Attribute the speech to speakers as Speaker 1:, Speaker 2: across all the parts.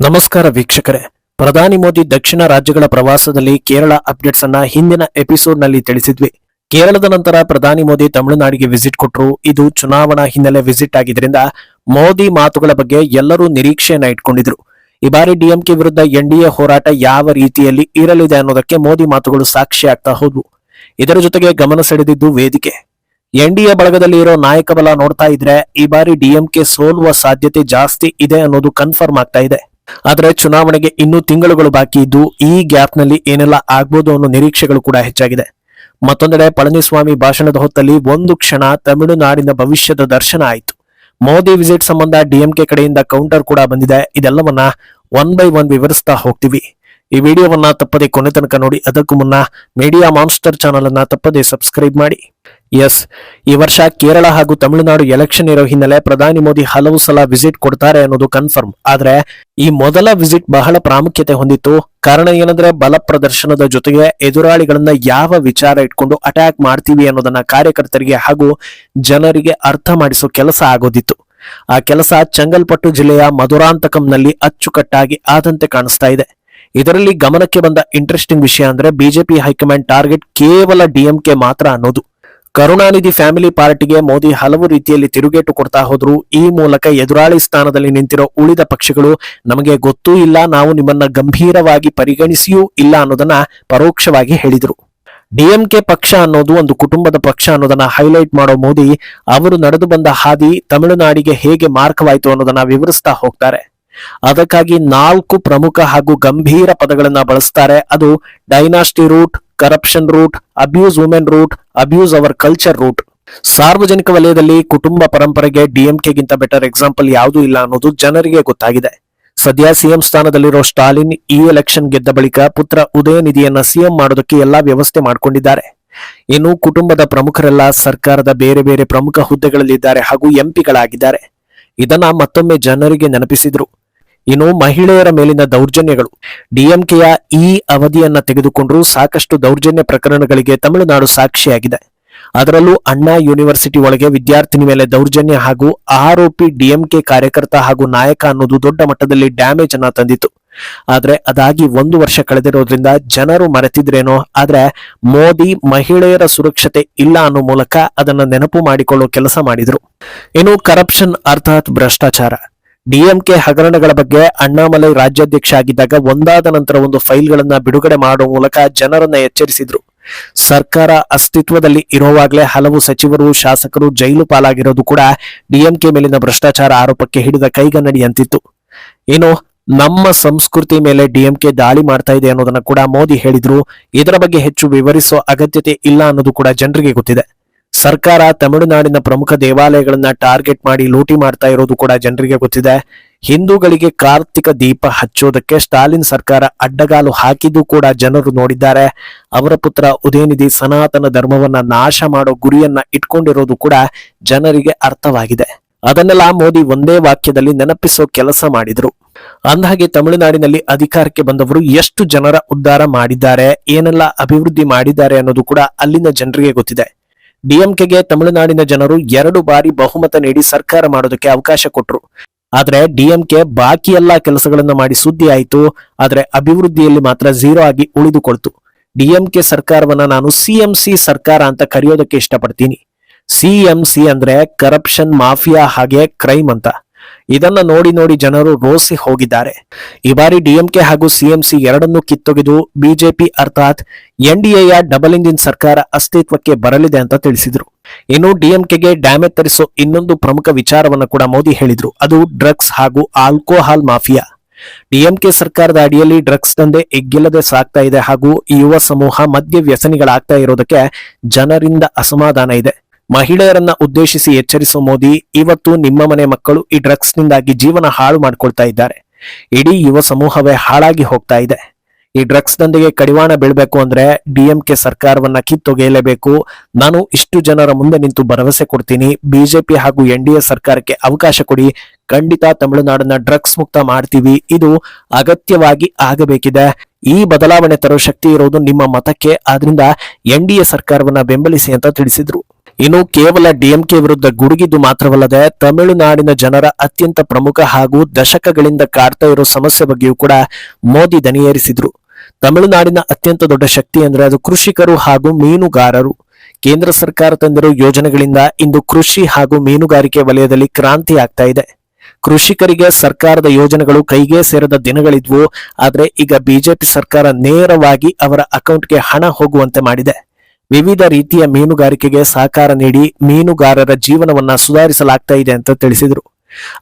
Speaker 1: ನಮಸ್ಕಾರ ವೀಕ್ಷಕರೇ. ಪ್ರಧಾನಿ ಮೋದಿ ದಕ್ಷಿಣ ರಾಜ್ಯಗಳ ಪ್ರವಾಸದಲ್ಲಿ ಕೇರಳ ಅಪ್ಡೇಟ್ಸ್ ಅನ್ನ ಹಿಂದಿನ ಎಪಿಸೋಡ್ನಲ್ಲಿ ತಿಳಿಸಿದ್ವಿ. ಕೇರಳದ ನಂತರ ಪ್ರಧಾನಿ ಮೋದಿ ತಮಿಳುನಾಡಿಗೆ ವಿಸಿಟ್ ಕೊಟ್ಟರು ಇದು ಚುನಾವಣಾ ಹಿನ್ನೆಲೆ ವಿಸಿಟ್ ಆಗಿದ್ದರಿಂದ ಮೋದಿ ಮಾತುಗಳ ಬಗ್ಗೆ ಎಲ್ಲರೂ ನಿರೀಕ್ಷೆಯನ್ನ ಇಟ್ಕೊಂಡಿದ್ರು. ಈ ಬಾರಿ ಡಿಎಂಕೆ ವಿರುದ್ಧ ಎನ್ಡಿಎ ಹೋರಾಟ ಯಾವ ರೀತಿಯಲ್ಲಿ ಇರಲಿದೆ ಅನ್ನೋದಕ್ಕೆ ಮೋದಿ ಮಾತುಗಳು ಸಾಕ್ಷಿ ಆಗ್ತಾ ಹೋದ್ವು. ಇದರ ಜೊತೆಗೆ ಗಮನ ಸೆಳೆದಿದ್ದು ವೇದಿಕೆ. ಎನ್ಡಿಎ ಬಳಗದಲ್ಲಿ ಇರೋ ನಾಯಕ ಬಲ ನೋಡ್ತಾ ಇದ್ರೆ ಈ ಬಾರಿ ಡಿಎಂಕೆ ಸೋಲುವ ಸಾಧ್ಯತೆ ಜಾಸ್ತಿ ಇದೆ ಅನ್ನೋದು ಕನ್ಫರ್ಮ್ ಆಗ್ತಾ ಇದೆ. ಆದ್ರೆ ಚುನಾವಣೆಗೆ ಇನ್ನೂ ತಿಂಗಳುಗಳು ಬಾಕಿ ಇದ್ದು ಈ ಗ್ಯಾಪ್ನಲ್ಲಿ ಏನೆಲ್ಲ ಆಗ್ಬೋದು ಅನ್ನೋ ನಿರೀಕ್ಷೆಗಳು ಕೂಡ ಹೆಚ್ಚಾಗಿದೆ. ಮತ್ತೊಂದೆಡೆ ಪಳನಿಸ್ವಾಮಿ ಭಾಷಣದ ಹೊತ್ತಲ್ಲಿ ಒಂದು ಕ್ಷಣ ತಮಿಳುನಾಡಿನ ಭವಿಷ್ಯದ ದರ್ಶನ ಆಯಿತು. ಮೋದಿ ವಿಸಿಟ್ ಸಂಬಂಧ ಡಿಎಂಕೆ ಕಡೆಯಿಂದ ಕೌಂಟರ್ ಕೂಡ ಬಂದಿದೆ. ಇದೆಲ್ಲವನ್ನ ಒನ್ ಬೈ ಒನ್ ವಿವರಿಸ್ತಾ ಹೋಗ್ತೀವಿ. ಈ ವಿಡಿಯೋವನ್ನ ತಪ್ಪದೆ ಕೊನೆ ತನಕ ನೋಡಿ, ಅದಕ್ಕೂ ಮುನ್ನ ಮೀಡಿಯಾ ಮಾನ್ಸ್ಟರ್ ಚಾನಲ್ ಅನ್ನ ತಪ್ಪದೆ ಸಬ್ಸ್ಕ್ರೈಬ್ ಮಾಡಿ. ಎಸ್ ಈ ವರ್ಷ ಕೇರಳ ಹಾಗೂ ತಮಿಳುನಾಡು ಎಲೆಕ್ಷನ್ ಇರೋ ಹಿನ್ನೆಲೆ ಪ್ರಧಾನಿ ಮೋದಿ ಹಲವು ಸಲ ವಿಸಿಟ್ ಕೊಡ್ತಾರೆ ಅನ್ನೋದು ಕನ್ಫರ್ಮ್ ಆದ್ರೆ ಈ ಮೊದಲ ವಿಸಿಟ್ ಬಹಳ ಪ್ರಾಮುಖ್ಯತೆ ಹೊಂದಿತ್ತು. ಕಾರಣ ಏನಂದ್ರೆ ಬಲ ಪ್ರದರ್ಶನದ ಜೊತೆಗೆ ಎದುರಾಳಿಗಳನ್ನ ಯಾವ ವಿಚಾರ ಇಟ್ಕೊಂಡು ಅಟ್ಯಾಕ್ ಮಾಡ್ತೀವಿ ಅನ್ನೋದನ್ನ ಕಾರ್ಯಕರ್ತರಿಗೆ ಹಾಗೂ ಜನರಿಗೆ ಅರ್ಥ ಮಾಡಿಸೋ ಕೆಲಸ ಆಗೋದಿತ್ತು. ಆ ಕೆಲಸ ಚಂಗಲ್ಪಟ್ಟು ಜಿಲ್ಲೆಯ ಮಧುರಾಂತಕಂನಲ್ಲಿ ಅಚ್ಚುಕಟ್ಟಾಗಿ ಆದಂತೆ ಕಾಣಿಸ್ತಾ ಇದೆ. ಇದರಲ್ಲಿ ಗಮನಕ್ಕೆ ಬಂದ ಇಂಟ್ರೆಸ್ಟಿಂಗ್ ವಿಷಯ ಅಂದ್ರೆ ಬಿಜೆಪಿ ಹೈಕಮಾಂಡ್ ಟಾರ್ಗೆಟ್ ಕೇವಲ ಡಿಎಂಕೆ ಮಾತ್ರ ಅನ್ನೋದು. ಕರುಣಾನಿಧಿ ಫ್ಯಾಮಿಲಿ ಪಾರ್ಟಿಗೆ ಮೋದಿ ಹಲವು ರೀತಿಯಲ್ಲಿ ತಿರುಗೇಟು ಕೊಡ್ತಾ ಹೋದ್ರು. ಈ ಮೂಲಕ ಎದುರಾಳಿ ಸ್ಥಾನದಲ್ಲಿ ನಿಂತಿರೋ ಉಳಿದ ಪಕ್ಷಗಳು ನಮಗೆ ಗೊತ್ತೂ ಇಲ್ಲ, ನಾವು ನಿಮ್ಮನ್ನ ಗಂಭೀರವಾಗಿ ಪರಿಗಣಿಸಿಯೂ ಇಲ್ಲ ಅನ್ನೋದನ್ನ ಪರೋಕ್ಷವಾಗಿ ಹೇಳಿದರು. ಡಿಎಂಕೆ ಪಕ್ಷ ಅನ್ನೋದು ಒಂದು ಕುಟುಂಬದ ಪಕ್ಷ ಅನ್ನೋದನ್ನ ಹೈಲೈಟ್ ಮಾಡೋ ಮೋದಿ ಅವರು ನಡೆದು ಬಂದ ಹಾದಿ ತಮಿಳುನಾಡಿಗೆ ಹೇಗೆ ಮಾರ್ಕವಾಯಿತು ಅನ್ನೋದನ್ನ ವಿವರಿಸ್ತಾ ಹೋಗ್ತಾರೆ. ಅದಕ್ಕಾಗಿ ನಾಲ್ಕು ಪ್ರಮುಖ ಹಾಗೂ ಗಂಭೀರ ಪದಗಳನ್ನ ಬಳಸ್ತಾರೆ. ಅದು dynasty root corruption root abuse women root abuse our culture root ಸಾರ್ವಜನಿಕ ವಲಯದಲ್ಲಿ ಕುಟುಂಬ ಪರಂಪರೆಗೆ ಡಿಎಂಕೆಗಿಂತ ಬೆಟರ್ ಎಕ್ಸಾಂಪಲ್ ಯಾವುದೂ ಇಲ್ಲ ಅನ್ನೋದು ಜನರಿಗೆ ಗೊತ್ತಾಗಿದೆ. ಸದ್ಯ ಸಿಎಂ ಸ್ಥಾನದಲ್ಲಿರೋ ಸ್ಟಾಲಿನ್ ಈ ಎಲೆಕ್ಷನ್ ಗೆದ್ದ ಬಳಿಕ ಪುತ್ರ ಉದಯನಿಧಿಯನ್ನ ಸಿಎಂ ಮಾಡೋದಕ್ಕೆ ಎಲ್ಲಾ ವ್ಯವಸ್ಥೆ ಮಾಡಿಕೊಂಡಿದ್ದಾರೆ. ಇನ್ನು ಕುಟುಂಬದ ಪ್ರಮುಖರೆಲ್ಲ ಸರ್ಕಾರದ ಬೇರೆ ಬೇರೆ ಪ್ರಮುಖ ಹುದ್ದೆಗಳಲ್ಲಿದ್ದಾರೆ ಹಾಗೂ ಎಂಪಿಗಳಾಗಿದ್ದಾರೆ ಇದನ್ನ ಮತ್ತೊಮ್ಮೆ ಜನರಿಗೆ ನೆನಪಿಸಿದ್ರು. ಇನ್ನು ಮಹಿಳೆಯರ ಮೇಲಿನ ದೌರ್ಜನ್ಯಗಳು. ಡಿಎಂಕೆಯ ಈ ಅವಧಿಯನ್ನ ತೆಗೆದುಕೊಂಡರೂ ಸಾಕಷ್ಟು ದೌರ್ಜನ್ಯ ಪ್ರಕರಣಗಳಿಗೆ ತಮಿಳುನಾಡು ಸಾಕ್ಷಿಯಾಗಿದೆ. ಅದರಲ್ಲೂ ಅಣ್ಣಾ ಯೂನಿವರ್ಸಿಟಿ ಒಳಗೆ ವಿದ್ಯಾರ್ಥಿನಿ ಮೇಲೆ ದೌರ್ಜನ್ಯ ಹಾಗೂ ಆರೋಪಿ ಡಿಎಂಕೆ ಕಾರ್ಯಕರ್ತ ಹಾಗೂ ನಾಯಕ ಅನ್ನೋದು ದೊಡ್ಡ ಮಟ್ಟದಲ್ಲಿ ಡ್ಯಾಮೇಜ್ ಅನ್ನ ತಂದಿತ್ತು. ಆದ್ರೆ ಅದಾಗಿ ಒಂದು ವರ್ಷ ಕಳೆದಿರೋದ್ರಿಂದ ಜನರು ಮರೆತಿದ್ರೇನೋ, ಆದ್ರೆ ಮೋದಿ ಮಹಿಳೆಯರ ಸುರಕ್ಷತೆ ಇಲ್ಲ ಅನ್ನೋ ಮೂಲಕ ಅದನ್ನ ನೆನಪು ಮಾಡಿಕೊಳ್ಳೋ ಕೆಲಸ ಮಾಡಿದ್ರು. ಇನ್ನು ಕರಪ್ಷನ್ ಅರ್ಥಾತ್ ಭ್ರಷ್ಟಾಚಾರ. ಡಿಎಂಕೆ ಹಗರಣಗಳ ಬಗ್ಗೆ ಅಣ್ಣಾಮಲೈ ರಾಜ್ಯಾಧ್ಯಕ್ಷ ಆಗಿದ್ದಾಗ ಒಂದಾದ ನಂತರ ಒಂದು ಫೈಲ್ಗಳನ್ನ ಬಿಡುಗಡೆ ಮಾಡುವ ಮೂಲಕ ಜನರನ್ನ ಎಚ್ಚರಿಸಿದ್ರು. ಸರ್ಕಾರ ಅಸ್ತಿತ್ವದಲ್ಲಿ ಇರುವಾಗಲೇ ಹಲವು ಸಚಿವರು, ಶಾಸಕರು ಜೈಲು ಪಾಲಾಗಿರೋದು ಕೂಡ ಡಿಎಂಕೆ ಮೇಲಿನ ಭ್ರಷ್ಟಾಚಾರ ಆರೋಪಕ್ಕೆ ಹಿಡಿದ ಕೈಗನ್ನಡಿಯಂತಿತ್ತು. ಏನು ನಮ್ಮ ಸಂಸ್ಕೃತಿ ಮೇಲೆ ಡಿಎಂಕೆ ದಾಳಿ ಮಾಡ್ತಾ ಇದೆ ಅನ್ನೋದನ್ನ ಕೂಡ ಮೋದಿ ಹೇಳಿದ್ರು. ಇದರ ಬಗ್ಗೆ ಹೆಚ್ಚು ವಿವರಿಸೋ ಅಗತ್ಯತೆ ಇಲ್ಲ ಅನ್ನೋದು ಕೂಡ ಜನರಿಗೆ ಗೊತ್ತಿದೆ. ಸರ್ಕಾರ ತಮಿಳುನಾಡಿನ ಪ್ರಮುಖ ದೇವಾಲಯಗಳನ್ನ ಟಾರ್ಗೆಟ್ ಮಾಡಿ ಲೂಟಿ ಮಾಡ್ತಾ ಇರೋದು ಕೂಡ ಜನರಿಗೆ ಗೊತ್ತಿದೆ. ಹಿಂದೂಗಳಿಗೆ ಕಾರ್ತಿಕ ದೀಪ ಹಚ್ಚೋದಕ್ಕೆ ಸ್ಟಾಲಿನ್ ಸರ್ಕಾರ ಅಡ್ಡಗಾಲು ಹಾಕಿದ್ದು ಕೂಡ ಜನರು ನೋಡಿದ್ದಾರೆ. ಅವರ ಪುತ್ರ ಉದಯನಿಧಿ ಸನಾತನ ಧರ್ಮವನ್ನ ನಾಶ ಮಾಡೋ ಗುರಿಯನ್ನ ಇಟ್ಕೊಂಡಿರೋದು ಕೂಡ ಜನರಿಗೆ ಅರ್ಥವಾಗಿದೆ. ಅದನ್ನೆಲ್ಲ ಮೋದಿ ಒಂದೇ ವಾಕ್ಯದಲ್ಲಿ ನೆನಪಿಸೋ ಕೆಲಸ ಮಾಡಿದ್ರು. ಅಂದಹಾಗೆ ತಮಿಳುನಾಡಿನಲ್ಲಿ ಅಧಿಕಾರಕ್ಕೆ ಬಂದವರು ಎಷ್ಟು ಜನರ ಉದ್ಧಾರ ಮಾಡಿದ್ದಾರೆ, ಏನೆಲ್ಲ ಅಭಿವೃದ್ಧಿ ಮಾಡಿದ್ದಾರೆ ಅನ್ನೋದು ಕೂಡ ಅಲ್ಲಿನ ಜನರಿಗೆ ಗೊತ್ತಿದೆ. ಡಿಎಂಕೆಗೆ ತಮಿಳುನಾಡಿನ ಜನರು ಎರಡು ಬಾರಿ ಬಹುಮತ ನೀಡಿ ಸರ್ಕಾರ ಮಾಡೋದಕ್ಕೆ ಅವಕಾಶ ಕೊಟ್ರು. ಆದ್ರೆ ಡಿಎಂಕೆ ಬಾಕಿ ಎಲ್ಲಾ ಕೆಲಸಗಳನ್ನ ಮಾಡಿ ಸುದ್ದಿ ಆಯಿತು. ಆದ್ರೆ ಅಭಿವೃದ್ಧಿಯಲ್ಲಿ ಮಾತ್ರ ಝೀರೋ ಆಗಿ ಉಳಿದುಕೊಳ್ತು. ಡಿಎಂಕೆ ಸರ್ಕಾರವನ್ನ ನಾನು ಸಿಎಂಸಿ ಸರ್ಕಾರ ಅಂತ ಕರೆಯೋದಕ್ಕೆ ಇಷ್ಟಪಡ್ತೀನಿ. ಸಿಎಂಸಿ ಅಂದ್ರೆ ಕರಪ್ಷನ್ ಮಾಫಿಯಾ ಹಾಗೆ ಕ್ರೈಮ್ ಅಂತ. ಇದನ್ನ ನೋಡಿ ನೋಡಿ ಜನರು ರೋಸಿ ಹೋಗಿದ್ದಾರೆ. ಈ ಬಾರಿ ಡಿಎಂಕೆ ಹಾಗೂ ಸಿಎಂಸಿ ಎರಡನ್ನೂ ಕಿತ್ತೊಗೆದು ಬಿಜೆಪಿ ಅರ್ಥಾತ್ ಎನ್ಡಿಎಯ ಡಬಲ್ ಇಂಜಿನ್ ಸರ್ಕಾರ ಅಸ್ತಿತ್ವಕ್ಕೆ ಬರಲಿದೆ ಅಂತ ತಿಳಿಸಿದ್ರು. ಇನ್ನು ಡಿಎಂಕೆಗೆ ಡ್ಯಾಮೇಜ್ ತರಿಸೋ ಇನ್ನೊಂದು ಪ್ರಮುಖ ವಿಚಾರವನ್ನು ಕೂಡ ಮೋದಿ ಹೇಳಿದ್ರು. ಅದು ಡ್ರಗ್ಸ್ ಹಾಗೂ ಆಲ್ಕೋಹಾಲ್ ಮಾಫಿಯಾ. ಡಿಎಂಕೆ ಸರ್ಕಾರದ ಅಡಿಯಲ್ಲಿ ಡ್ರಗ್ಸ್ ದಂಧೆ ಎಗ್ಗಿಲ್ಲದೆ ಸಾಕ್ತಾ ಇದೆ ಹಾಗೂ ಈ ಯುವ ಸಮೂಹ ಮದ್ಯ ವ್ಯಸನಿಗಳಾಗ್ತಾ ಇರೋದಕ್ಕೆ ಜನರಿಂದ ಅಸಮಾಧಾನ ಇದೆ. ಮಹಿಳೆಯರನ್ನ ಉದ್ದೇಶಿಸಿ ಎಚ್ಚರಿಸುವ ಮೋದಿ, ಇವತ್ತು ನಿಮ್ಮ ಮನೆ ಮಕ್ಕಳು ಈ ಡ್ರಗ್ಸ್ ನಿಂದಾಗಿ ಜೀವನ ಹಾಳು ಮಾಡ್ಕೊಳ್ತಾ ಇದ್ದಾರೆ. ಇಡೀ ಯುವ ಸಮೂಹವೇ ಹಾಳಾಗಿ ಹೋಗ್ತಾ ಇದೆ. ಈ ಡ್ರಗ್ಸ್ ದಂಧೆಗೆ ಕಡಿವಾಣ ಬೀಳ್ಬೇಕು ಅಂದ್ರೆ ಡಿಎಂಕೆ ಸರ್ಕಾರವನ್ನ ಕಿತ್ತೊಗೆಯಲೇಬೇಕು. ನಾನು ಇಷ್ಟು ಜನರ ಮುಂದೆ ನಿಂತು ಭರವಸೆ ಕೊಡ್ತೀನಿ. ಬಿಜೆಪಿ ಹಾಗೂ ಎನ್ಡಿಎ ಸರ್ಕಾರಕ್ಕೆ ಅವಕಾಶ ಕೊಡಿ. ಖಂಡಿತ ತಮಿಳುನಾಡನ್ನ ಡ್ರಗ್ಸ್ ಮುಕ್ತ ಮಾಡ್ತೀವಿ. ಇದು ಅಗತ್ಯವಾಗಿ ಆಗಬೇಕಿದೆ. ಈ ಬದಲಾವಣೆ ತರೋ ಶಕ್ತಿ ಇರೋದು ನಿಮ್ಮ ಮತಕ್ಕೆ. ಆದ್ರಿಂದ ಎ ಸರ್ಕಾರವನ್ನ ಬೆಂಬಲಿಸಿ ಅಂತ ತಿಳಿಸಿದ್ರು. ಇನ್ನು ಕೇವಲ ಡಿಎಂಕೆ ವಿರುದ್ಧ ಗುಡುಗಿದ್ದು ಮಾತ್ರವಲ್ಲದೆ ತಮಿಳುನಾಡಿನ ಜನರ ಅತ್ಯಂತ ಪ್ರಮುಖ ಹಾಗೂ ದಶಕಗಳಿಂದ ಕಾಡ್ತಾ ಇರೋ ಸಮಸ್ಯೆ ಬಗ್ಗೆಯೂ ಕೂಡ ಮೋದಿ ದನಿಯೇರಿಸಿದ್ರು. ತಮಿಳುನಾಡಿನ ಅತ್ಯಂತ ದೊಡ್ಡ ಶಕ್ತಿ ಅಂದ್ರೆ ಅದು ಕೃಷಿಕರು ಹಾಗೂ ಮೀನುಗಾರರು. ಕೇಂದ್ರ ಸರ್ಕಾರ ತಂದಿರೋ ಯೋಜನೆಗಳಿಂದ ಇಂದು ಕೃಷಿ ಹಾಗೂ ಮೀನುಗಾರಿಕೆ ವಲಯದಲ್ಲಿ ಕ್ರಾಂತಿ ಆಗ್ತಾ ಇದೆ. ಕೃಷಿಕರಿಗೆ ಸರ್ಕಾರದ ಯೋಜನೆಗಳು ಕೈಗೆ ಸೇರದ ದಿನಗಳಿದ್ವು, ಆದರೆ ಈಗ ಬಿಜೆಪಿ ಸರ್ಕಾರ ನೇರವಾಗಿ ಅವರ ಅಕೌಂಟ್ಗೆ ಹಣ ಹೋಗುವಂತೆ ಮಾಡಿದೆ. ವಿವಿಧ ರೀತಿಯ ಮೀನುಗಾರಿಕೆಗೆ ಸಹಕಾರ ನೀಡಿ ಮೀನುಗಾರರ ಜೀವನವನ್ನ ಸುಧಾರಿಸಲಾಗ್ತಾ ಇದೆ ಅಂತ ತಿಳಿಸಿದರು.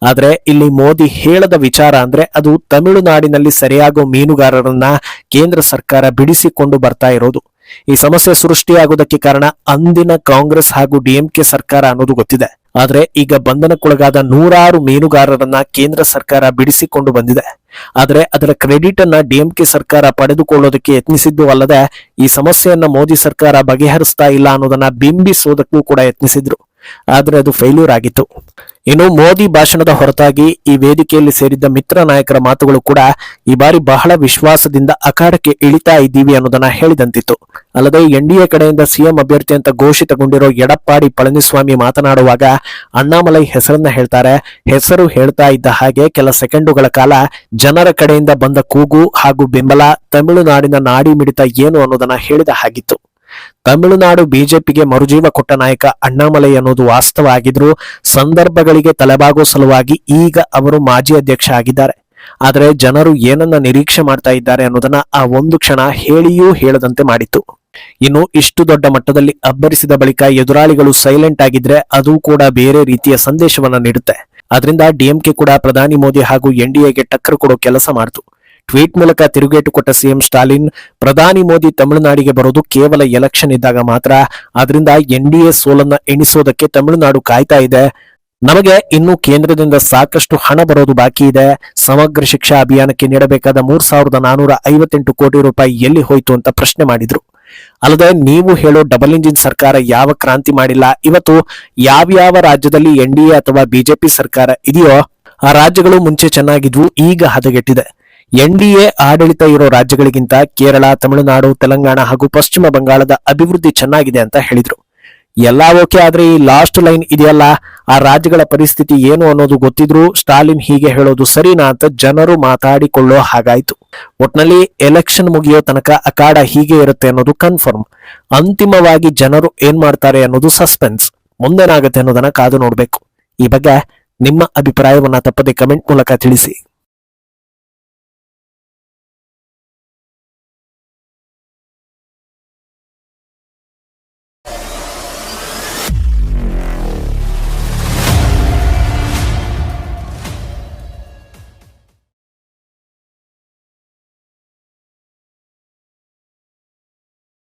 Speaker 1: ಆದರೆ ಇಲ್ಲಿ ಮೋದಿ ಹೇಳದ ವಿಚಾರ ಅಂದ್ರೆ ಅದು ತಮಿಳುನಾಡಿನಲ್ಲಿ ಸರಿಯಾಗೋ ಮೀನುಗಾರರನ್ನ ಕೇಂದ್ರ ಸರ್ಕಾರ ಬಿಡಿಸಿಕೊಂಡು ಬರ್ತಾ ಇರೋದು. ಈ ಸಮಸ್ಯೆ ಸೃಷ್ಟಿಯಾಗುವುದಕ್ಕೆ ಕಾರಣ ಅಂದಿನ ಕಾಂಗ್ರೆಸ್ ಹಾಗೂ ಡಿಎಂಕೆ ಸರ್ಕಾರ ಅನ್ನೋದು ಗೊತ್ತಿದೆ. ಆದ್ರೆ ಈಗ ಬಂಧನಕ್ಕೊಳಗಾದ ನೂರಾರು ಮೀನುಗಾರರನ್ನ ಕೇಂದ್ರ ಸರ್ಕಾರ ಬಿಡಿಸಿಕೊಂಡು ಬಂದಿದೆ. ಆದರೆ ಅದರ ಕ್ರೆಡಿಟ್ ಅನ್ನ ಡಿಎಂಕೆ ಸರ್ಕಾರ ಪಡೆದುಕೊಳ್ಳೋದಕ್ಕೆ ಯತ್ನಿಸಿದ್ದು ಅಲ್ಲದೆ ಈ ಸಮಸ್ಯೆಯನ್ನ ಮೋದಿ ಸರ್ಕಾರ ಬಗೆಹರಿಸ್ತಾ ಇಲ್ಲ ಅನ್ನೋದನ್ನ ಬಿಂಬಿಸೋದಕ್ಕೂ ಕೂಡ ಯತ್ನಿಸಿದ್ರು. ಆದರೆ ಅದು ಫೇಲ್ಯೂರ್ ಆಗಿತ್ತು. ಇನ್ನು ಮೋದಿ ಭಾಷಣದ ಹೊರತಾಗಿ ಈ ವೇದಿಕೆಯಲ್ಲಿ ಸೇರಿದ್ದ ಮಿತ್ರ ನಾಯಕರ ಮಾತುಗಳು ಕೂಡ ಈ ಬಾರಿ ಬಹಳ ವಿಶ್ವಾಸದಿಂದ ಅಖಾಡಕ್ಕೆ ಇಳಿತಾ ಇದ್ದೀವಿ ಅನ್ನೋದನ್ನ ಹೇಳಿದಂತಿತ್ತು. ಅಲ್ಲದೆ ಎನ್ಡಿಎ ಕಡೆಯಿಂದ ಸಿಎಂ ಅಭ್ಯರ್ಥಿ ಅಂತ ಘೋಷಿತಗೊಂಡಿರೋ ಎಡಪ್ಪಾಡಿ ಪಳನಿಸ್ವಾಮಿ ಮಾತನಾಡುವಾಗ ಅಣ್ಣಾಮಲೈ ಹೆಸರನ್ನ ಹೇಳ್ತಾರೆ. ಹೆಸರು ಹೇಳ್ತಾ ಇದ್ದ ಹಾಗೆ ಕೆಲ ಸೆಕೆಂಡುಗಳ ಕಾಲ ಜನರ ಕಡೆಯಿಂದ ಬಂದ ಕೂಗು ಹಾಗೂ ಬೆಂಬಲ ತಮಿಳುನಾಡಿನ ನಾಡಿ ಮಿಡಿತ ಏನು ಅನ್ನೋದನ್ನ ಹೇಳಿದ ಹಾಗಿತ್ತು. ತಮಿಳುನಾಡು ಬಿಜೆಪಿಗೆ ಮರುಜೀವ ಕೊಟ್ಟ ನಾಯಕ ಅಣ್ಣಾಮಲೈ ಅನ್ನೋದು ವಾಸ್ತವ ಆಗಿದ್ರು. ಸಂದರ್ಭಗಳಿಗೆ ತಲೆಬಾಗೋ ಸಲುವಾಗಿ ಈಗ ಅವರು ಮಾಜಿ ಅಧ್ಯಕ್ಷ ಆಗಿದ್ದಾರೆ. ಆದರೆ ಜನರು ಏನನ್ನ ನಿರೀಕ್ಷೆ ಮಾಡ್ತಾ ಇದ್ದಾರೆ ಅನ್ನೋದನ್ನ ಆ ಒಂದು ಕ್ಷಣ ಹೇಳಿಯೂ ಹೇಳದಂತೆ ಮಾಡಿತ್ತು. ಇನ್ನು ಇಷ್ಟು ದೊಡ್ಡ ಮಟ್ಟದಲ್ಲಿ ಅಬ್ಬರಿಸಿದ ಬಳಿಕ ಎದುರಾಳಿಗಳು ಸೈಲೆಂಟ್ ಆಗಿದ್ರೆ ಅದು ಕೂಡ ಬೇರೆ ರೀತಿಯ ಸಂದೇಶವನ್ನ ನೀಡುತ್ತೆ. ಅದರಿಂದ ಡಿಎಂಕೆ ಕೂಡ ಪ್ರಧಾನಿ ಮೋದಿ ಹಾಗೂ ಎನ್ಡಿಎಗೆ ಟಕ್ಕರ್ ಕೊಡೋ ಕೆಲಸ ಮಾಡಿತು. ಟ್ವೀಟ್ ಮೂಲಕ ತಿರುಗೇಟು ಕೊಟ್ಟ ಸಿಎಂ ಸ್ಟಾಲಿನ್, ಪ್ರಧಾನಿ ಮೋದಿ ತಮಿಳುನಾಡಿಗೆ ಬರೋದು ಕೇವಲ ಎಲೆಕ್ಷನ್ ಇದ್ದಾಗ ಮಾತ್ರ. ಅದರಿಂದ ಎನ್ಡಿಎ ಸೋಲನ್ನ ಎಣಿಸೋದಕ್ಕೆ ತಮಿಳುನಾಡು ಕಾಯ್ತಾ ಇದೆ. ನಮಗೆ ಇನ್ನು ಕೇಂದ್ರದಿಂದ ಸಾಕಷ್ಟು ಹಣ ಬರೋದು ಬಾಕಿ ಇದೆ. ಸಮಗ್ರ ಶಿಕ್ಷಾ ಅಭಿಯಾನಕ್ಕೆ ನೀಡಬೇಕಾದ ಮೂರ್ ಸಾವಿರದ ನಾನೂರ ಐವತ್ತೆಂಟು ಕೋಟಿ ರೂಪಾಯಿ ಎಲ್ಲಿ ಹೋಯ್ತು ಅಂತ ಪ್ರಶ್ನೆ ಮಾಡಿದ್ರು. ಅಲ್ಲದೆ ನೀವು ಹೇಳೋ ಡಬಲ್ ಇಂಜಿನ್ ಸರ್ಕಾರ ಯಾವ ಕ್ರಾಂತಿ ಮಾಡಿಲ್ಲ, ಇವತ್ತು ಯಾವ್ಯಾವ ರಾಜ್ಯದಲ್ಲಿ ಎನ್ಡಿಎ ಅಥವಾ ಬಿಜೆಪಿ ಸರ್ಕಾರ ಇದೆಯೋ ಆ ರಾಜ್ಯಗಳು ಮುಂಚೆ ಚೆನ್ನಾಗಿದ್ವು, ಈಗ ಹದಗೆಟ್ಟಿದೆ. ಎನ್ಡಿಎ ಆಡಳಿತ ಇರೋ ರಾಜ್ಯಗಳಿಗಿಂತ ಕೇರಳ, ತಮಿಳುನಾಡು, ತೆಲಂಗಾಣ ಹಾಗೂ ಪಶ್ಚಿಮ ಬಂಗಾಳದ ಅಭಿವೃದ್ಧಿ ಚೆನ್ನಾಗಿದೆ ಅಂತ ಹೇಳಿದ್ರು. ಎಲ್ಲಾ ಓಕೆ ಆದ್ರೆ ಈ ಲಾಸ್ಟ್ ಲೈನ್ ಇದೆಯಲ್ಲ? ಆ ರಾಜ್ಯಗಳ ಪರಿಸ್ಥಿತಿ ಏನು ಅನ್ನೋದು ಗೊತ್ತಿದ್ರು ಸ್ಟಾಲಿನ್ ಹೀಗೆ ಹೇಳೋದು ಸರಿನಾ ಅಂತ ಜನರು ಮಾತಾಡಿಕೊಳ್ಳೋ ಹಾಗಾಯ್ತು. ಒಟ್ನಲ್ಲಿ ಎಲೆಕ್ಷನ್ ಮುಗಿಯೋ ತನಕ ಅಖಾಡ ಹೀಗೆ ಇರುತ್ತೆ ಅನ್ನೋದು ಕನ್ಫರ್ಮ್ ಅಂತಿಮವಾಗಿ ಜನರು ಏನ್ ಮಾಡ್ತಾರೆ ಅನ್ನೋದು ಸಸ್ಪೆನ್ಸ್ ಮುಂದೇನಾಗುತ್ತೆ ಅನ್ನೋದನ್ನ ಕಾದು ನೋಡ್ಬೇಕು. ಈ ಬಗ್ಗೆ ನಿಮ್ಮ ಅಭಿಪ್ರಾಯವನ್ನ ತಪ್ಪದೆ ಕಮೆಂಟ್ ಮೂಲಕ ತಿಳಿಸಿ.